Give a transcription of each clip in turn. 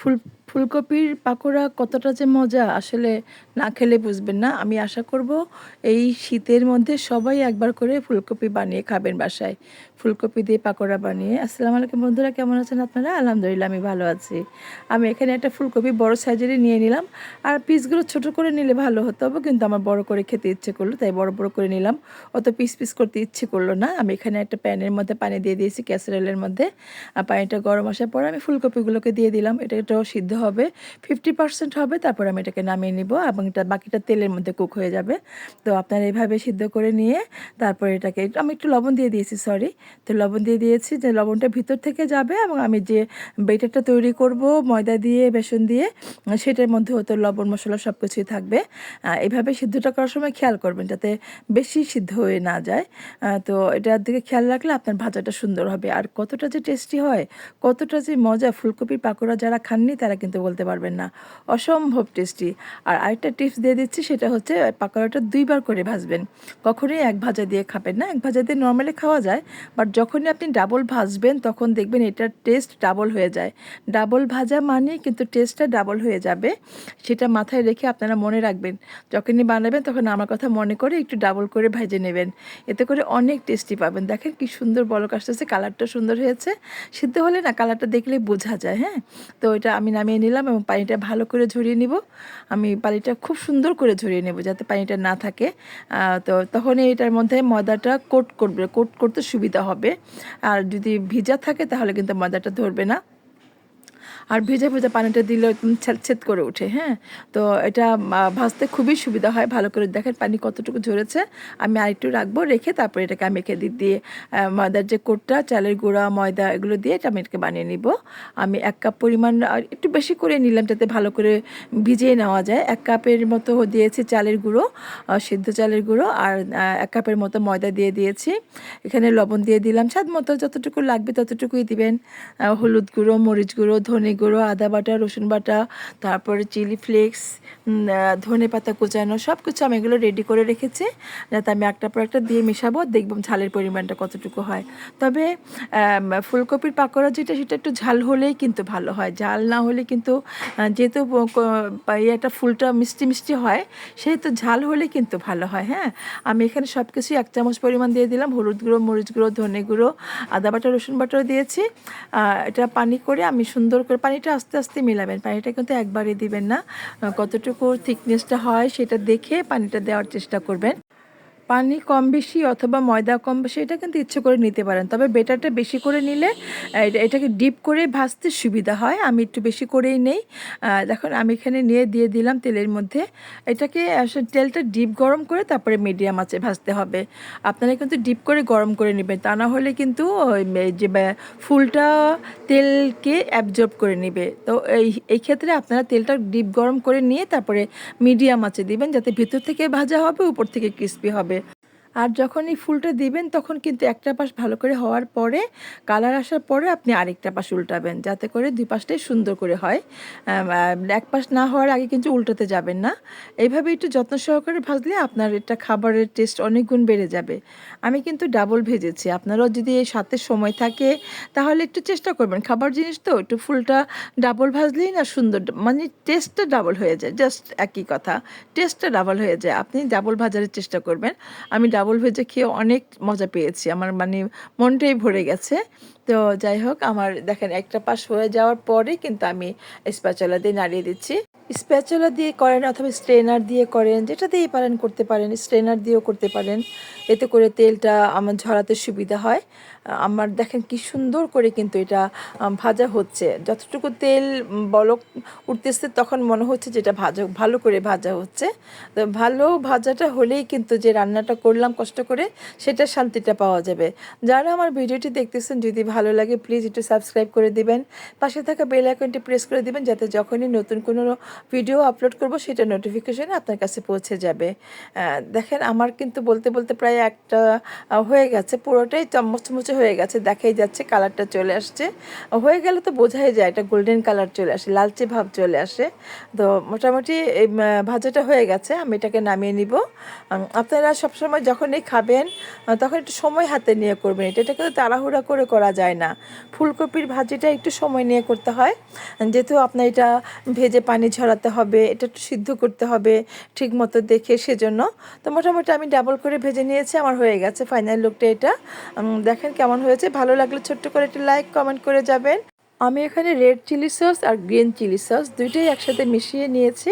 full ফুলকপির পাকোড়া কতটা যে মজা, আসলে না খেলে বুঝবেন না। আমি আশা করব এই শীতের মধ্যে সবাই একবার করে ফুলকপি বানিয়ে খাবেন বাসায়। ফুলকপি দিয়ে পাকোড়া বানিয়ে। আসসালামু আলাইকুম বন্ধুরা, কেমন আছেন আপনারা? আলহামদুলিল্লাহ, আমি ভালো আছি। আমি এখানে একটা ফুলকপি বড় সাইজেরই নিয়ে নিলাম। আর পিসগুলো ছোট করে নিলে ভালো হতো হবে কিন্তু আমার বড় করে খেতে ইচ্ছে করল, তাই বড় বড় করে নিলাম। অত পিস পিস করতে ইচ্ছে করল না। আমি এখানে একটা প্যানের মধ্যে পানি দিয়ে দিয়েছি, ক্যাসারেলের মধ্যে। আর পানিটা গরম আসার পর আমি ফুলকপিগুলোকে দিয়ে দিলাম। এটা একটু সিদ্ধ হবে ফিফটি পার্সেন্ট হবে, তারপর আমি এটাকে নামিয়ে নিব এবং এটা বাকিটা তেলের মধ্যে কুক হয়ে যাবে। তো আপনারা এইভাবে সিদ্ধ করে নিয়ে তারপরে এটাকে, আমি একটু লবণ দিয়ে দিয়েছি সরি তো লবণ দিয়ে দিয়েছি, যে লবণটা ভিতর থেকে যাবে এবং আমি যে বেটারটা তৈরি করব, ময়দা দিয়ে, বেসন দিয়ে, সেটার মধ্যে হয়তো লবণ, মশলা সব কিছুই থাকবে এভাবে সিদ্ধটা করার সময় খেয়াল করবেন যাতে বেশি সিদ্ধ হয়ে না যায়। তো এটার দিকে খেয়াল রাখলে আপনার ভাজাটা সুন্দর হবে। আর কতটা যে টেস্টি হয়, কতটা যে মজা ফুলকপির পাকোড়া যারা খাননি, তারা কিন্তু বলতে পারবেন না। অসম্ভব টেস্টি আর আরেকটা টিপস দিয়ে দিচ্ছি, সেটা হচ্ছে পাকোড়াটা দুইবার করে ভাজবেন। কখনোই এক ভাজা দিয়ে খাবেন না। এক ভাজা দিয়ে নর্মালি খাওয়া যায় বাট যখনই আপনি ডাবল ভাজবেন, তখন দেখবেন এটার টেস্ট ডাবল হয়ে যায়। ডাবল ভাজা মানে কিন্তু টেস্টটা ডাবল হয়ে যাবে। সেটা মাথায় রেখে আপনারা মনে রাখবেন। যখনই বানাবেন, তখন আমার কথা মনে করে একটু ডাবল করে ভেজে নেবেন। এতে করে অনেক টেস্টি পাবেন। দেখেন কি সুন্দর বলক আসতেছে কালারটা সুন্দর হয়েছে। সিদ্ধ হলে না কালারটা দেখলে বোঝা যায় হ্যাঁ? তো এটা আমি নামিয়ে নিলাম এবং পানিটা ভালো করে ঝরিয়ে নিব। আমি পানিটা খুব সুন্দর করে ঝরিয়ে নেব যাতে পানিটা না থাকে। তো তখন এটার মধ্যে ময়দাটা কোট করবে। কোট করতে সুবিধা হবে। আর যদি ভিজা থাকে তাহলে কিন্তু ময়দাটা ধরবে না। আর ভেজা ভেজা পানিটা দিলে ছেদ করে ওঠে হ্যাঁ? তো এটা ভাজতে খুবই সুবিধা হয়। ভালো করে দেখেন পানি কতটুকু ঝরেছে। আমি আরেকটু রাখব, রেখে তারপরে এটাকে আমি মেখে দিক দিয়ে ময়দার যে কোটটা, চালের গুঁড়া, ময়দা এগুলো দিয়ে এটা আমি এটাকে বানিয়ে নিব। আমি এক কাপ পরিমাণ একটু বেশি করে নিলাম যাতে ভালো করে ভিজিয়ে নেওয়া যায়। এক কাপের মতো দিয়েছি চালের গুঁড়ো সিদ্ধ চালের গুঁড়ো আর এক কাপের মতো ময়দা দিয়ে দিয়েছি। এখানে লবণ দিয়ে দিলাম। স্বাদ মতো যতটুকু লাগবে ততটুকুই দিবেন। হলুদ গুঁড়ো, মরিচ গুঁড়ো, ধনে গুঁড়ো, আদা বাটা, রসুন বাটা, তারপরে চিলি ফ্লেক্স ধনে পাতা কুচানো সব কিছু আমি এগুলো রেডি করে রেখেছি। যাতে আমি একটা পর একটা দিয়ে মেশাবো, দেখব ঝালের পরিমাণটা কতটুকু হয়। তবে ফুলকপির পাকোড়া যেটা, সেটা একটু ঝাল হলেই কিন্তু ভালো হয়। ঝাল না হলে কিন্তু যেহেতু একটা ফুলটা মিষ্টি মিষ্টি হয়, সেহেতু ঝাল হলে কিন্তু ভালো হয় হ্যাঁ? আমি এখানে সব কিছুই এক চামচ পরিমাণ দিয়ে দিলাম। হলুদ গুঁড়ো, মরিচ গুঁড়ো, ধনে গুঁড়ো, আদা বাটা, রসুন বাটাও দিয়েছি। এটা পানি করে আমি সুন্দর করে পানিটা আস্তে আস্তে মেলাবেন। পানিটা কিন্তু একবারে দিবেন না। কতটুকু থিকনেসটা হয় সেটা দেখে পানিটা দেওয়ার চেষ্টা করবেন। পানি কম বেশি অথবা ময়দা কম বেশি, এটা কিন্তু ইচ্ছে করে নিতে পারেন। তবে বেটারটা বেশি করে নিলে এটাকে ডিপ করে ভাজতে সুবিধা হয়। আমি একটু বেশি করেই নেই। দেখুন, আমি এখানে নিয়ে দিয়ে দিলাম তেলের মধ্যে। এটাকে আসলে তেলটা ডিপ গরম করে তারপরে মিডিয়াম আছে ভাজতে হবে। আপনারা কিন্তু ডিপ করে গরম করে নেবেন। তা না হলে কিন্তু যে ফুলটা তেলকে অ্যাবজর্ব করে নেবে। তো এই এই ক্ষেত্রে আপনারা তেলটা ডিপ গরম করে নিয়ে তারপরে মিডিয়াম আছে দিবেন, যাতে ভিতর থেকে ভাজা হবে, উপর থেকে ক্রিস্পি হবে। আর যখন এই ফুলটা দিবেন, তখন কিন্তু একটা পাশ ভালো করে হওয়ার পরে, কালার আসার পরে আপনি আরেকটা পাশ উল্টাবেন, যাতে করে দুই পাশটাই সুন্দর করে হয়। এক পাশ না হওয়ার আগে কিন্তু উল্টাতে যাবেন না। এইভাবে একটু যত্ন সহকারে ভাজলে আপনার এটা খাবারের টেস্ট অনেক গুণ বেড়ে যাবে। আমি কিন্তু ডাবল ভেজেছি। আপনারাও যদি এই সাথে সময় থাকে, তাহলে একটু চেষ্টা করবেন। খাবার জিনিস তো, একটু ফুলটা ডাবল ভাজলেই না সুন্দর মানে টেস্টটা ডাবল হয়ে যায়। জাস্ট একই কথা টেস্টটা ডাবল হয়ে যায়। আপনি ডাবল ভাজারের চেষ্টা করবেন। আমি ডাবল ভেজে খেয়ে অনেক মজা পেয়েছি। আমার মানে মনটাই ভরে গেছে। তো যাই হোক, আমার দেখেন একটা পাশ হয়ে যাওয়ার পরে কিন্তু আমি স্প্যাচলা দিয়ে নাড়িয়ে দিচ্ছি। স্প্যাচলা দিয়ে করেন অথবা স্ট্রেনার দিয়ে করেন, যেটা দিয়েই পারেন, করতে পারেন স্ট্রেনার দিয়েও করতে পারেন। এতে করে তেলটা আমার ঝরাতে সুবিধা হয়। আমার দেখেন কি সুন্দর করে কিন্তু এটা ভাজা হচ্ছে। যতটুকু তেল বলক উঠতেছে, তখন মনে হচ্ছে যেটা ভাজা, ভালো করে ভাজা হচ্ছে। তো ভালো ভাজাটা হলেই কিন্তু যে রান্নাটা করলাম কষ্ট করে সেটা শান্তিটা পাওয়া যাবে। যারা আমার ভিডিওটি দেখতেছেন, যদি ভালো লাগে প্লিজ একটু সাবস্ক্রাইব করে দিবেন। পাশে থাকা বেল আইকনটি প্রেস করে দিবেন, যাতে যখনই নতুন কোনো ভিডিও আপলোড করব, সেটা নোটিফিকেশন আপনার কাছে পৌঁছে যাবে। দেখেন, আমার কিন্তু বলতে বলতে প্রায় একটা হয়ে গেছে, পুরোটাই চামচ চামচ হয়ে গেছে, দেখাই যাচ্ছে কালারটা চলে আসছে। হয়ে গেলে তো বোঝাই যায় এটা গোল্ডেন কালার চলে আসে, লালচে ভাব চলে আসে। তো মোটামুটি এই ভাজাটা হয়ে গেছে, আমি এটাকে নামিয়ে নিব। আপনারা সবসময় যখনই খাবেন তখন একটু সময় হাতে নিয়ে করবেন। এটা এটা কিন্তু তাড়াহুড়া করে করা যায় না। ফুলকপির ভাজিটা একটু সময় নিয়ে করতে হয়। যেহেতু আপনার এটা ভেজে পানি ঝরাতে হবে, এটা একটু সিদ্ধ করতে হবে, ঠিক মতো দেখে সেজন্য। তো মোটামুটি আমি ডাবল করে ভেজে নিয়েছি, আমার হয়ে গেছে ফাইনাল লুকটা এটা। দেখেন কেমন হয়েছে। ভালো লাগলে ছোট্ট করে একটু লাইক কমেন্ট করে যাবেন। আমি এখানে রেড চিলি সস আর গ্রিন চিলি সস দুইটাই একসাথে মিশিয়ে নিয়েছি।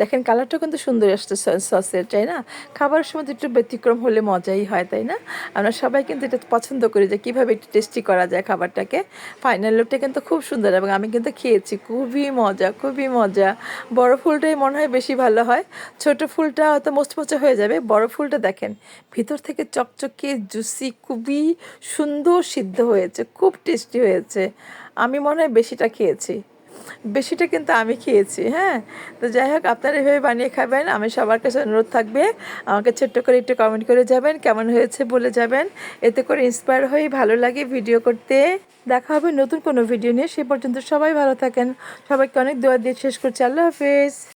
দেখেন কালারটা কিন্তু সুন্দর আসছে সসের তাই না? খাবারের সময় একটু ব্যতিক্রম হলে মজাই হয়, তাই না? আমরা সবাই কিন্তু এটা পছন্দ করি যে কীভাবে একটু টেস্টি করা যায় খাবারটাকে। ফাইনাল লুকটা কিন্তু খুব সুন্দর এবং আমি কিন্তু খেয়েছি, খুবই মজা খুবই মজা। বড় ফুলটাই মনে হয় বেশি ভালো হয়। ছোট ফুলটা হয়তো মোচমোচে হয়ে যাবে। বড় ফুলটা দেখেন, ভিতর থেকে চকচকে জুসি খুবই সুন্দর সিদ্ধ হয়েছে, খুব টেস্টি হয়েছে। আমি মনে হয় বেশিটা খেয়েছি। বেশিটা কিন্তু আমি খেয়েছি হ্যাঁ? তো যাই হোক, আপনারা এভাবে বানিয়ে খাবেন, আমি সবার কাছে অনুরোধ থাকবে, আমাকে ছোট্ট করে একটু কমেন্ট করে যাবেন, কেমন হয়েছে বলে যাবেন। এতে করে ইন্সপায়ার হয়ে ভালো লাগে ভিডিও করতে। দেখা হবে নতুন কোনো ভিডিও নিয়ে, সে পর্যন্ত সবাই ভালো থাকেন। সবাইকে অনেক দোয়া দিয়ে শেষ করছি। আল্লাহ হাফেজ।